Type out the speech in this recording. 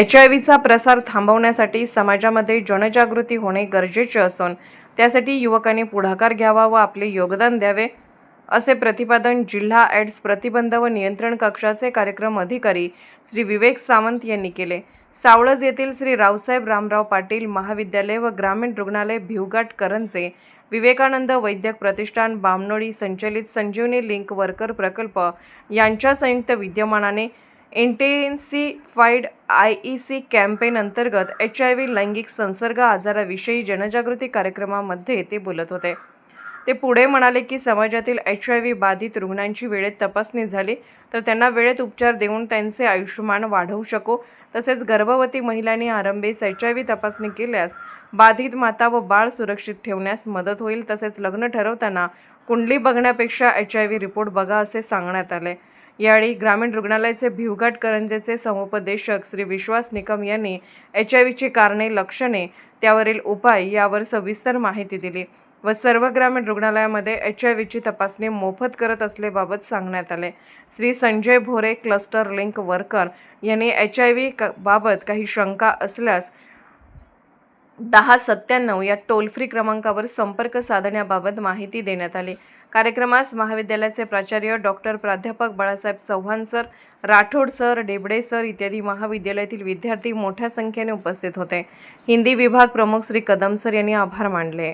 H I व्हीचा प्रसार थांबवण्यासाठी समाजामध्ये जनजागृती होणे गरजेचे असून त्यासाठी युवकांनी पुढाकार घ्यावा व आपले योगदान द्यावे असे प्रतिपादन जिल्हा एड्स प्रतिबंध व नियंत्रण कक्षाचे कार्यक्रम अधिकारी श्री विवेक सावंत यांनी केले. सावळज येथील श्री रावसाहेब रामराव पाटील महाविद्यालय व ग्रामीण रुग्णालय भिवघाट करंजे विवेकानंद वैद्यक प्रतिष्ठान बामनोळी संचलित संजीवनी लिंक वर्कर प्रकल्प यांच्या संयुक्त विद्यमानाने intensified I E C campaign अंतर्गत एच आय व्ही लैंगिक संसर्ग आजाराविषयी जनजागृती कार्यक्रमामध्ये ते बोलत होते. ते पुढे म्हणाले की समाजातील एच आय व्ही बाधित रुग्णांची वेळेत तपासणी झाली तर त्यांना वेळेत उपचार देऊन त्यांचे आयुष्यमान वाढवू शकू. तसेच गर्भवती महिलांनी आरंभीस एच आय व्ही तपासणी केल्यास बाधित माता व बाळ सुरक्षित ठेवण्यास मदत होईल. तसेच लग्न ठरवताना कुंडली बघण्यापेक्षा एच आय व्ही रिपोर्ट बघा असे सांगण्यात आले. यावेळी ग्रामीण रुग्णालयाचे भिवघाट करंजेचे समुपदेशक श्री विश्वास निकम यांनी एच आय व्हीची कारणे लक्षणे त्यावरील उपाय यावर सविस्तर माहिती दिली व सर्व ग्रामीण रुग्णालयामध्ये एच आय व्हीची तपासणी मोफत करत असल्याबाबत सांगण्यात आले. Shri Sanjay Bhore cluster link worker यांनी एच आय व्ही बाबत काही शंका असल्यास दहा सत्त्याण्णव या टोल फ्री क्रमांकावर संपर्क साधण्याबाबत माहिती देण्यात आली. कार्यक्रमास महाविद्यालयाचे प्राचार्य डॉक्टर प्राध्यापक Balasaheb Chavan sir Rathod sir Debde sir इत्यादी महाविद्यालयातील विद्यार्थी मोठ्या संख्येने उपस्थित होते. हिंदी विभाग प्रमुख श्री कदम सर यांनी आभार मानले.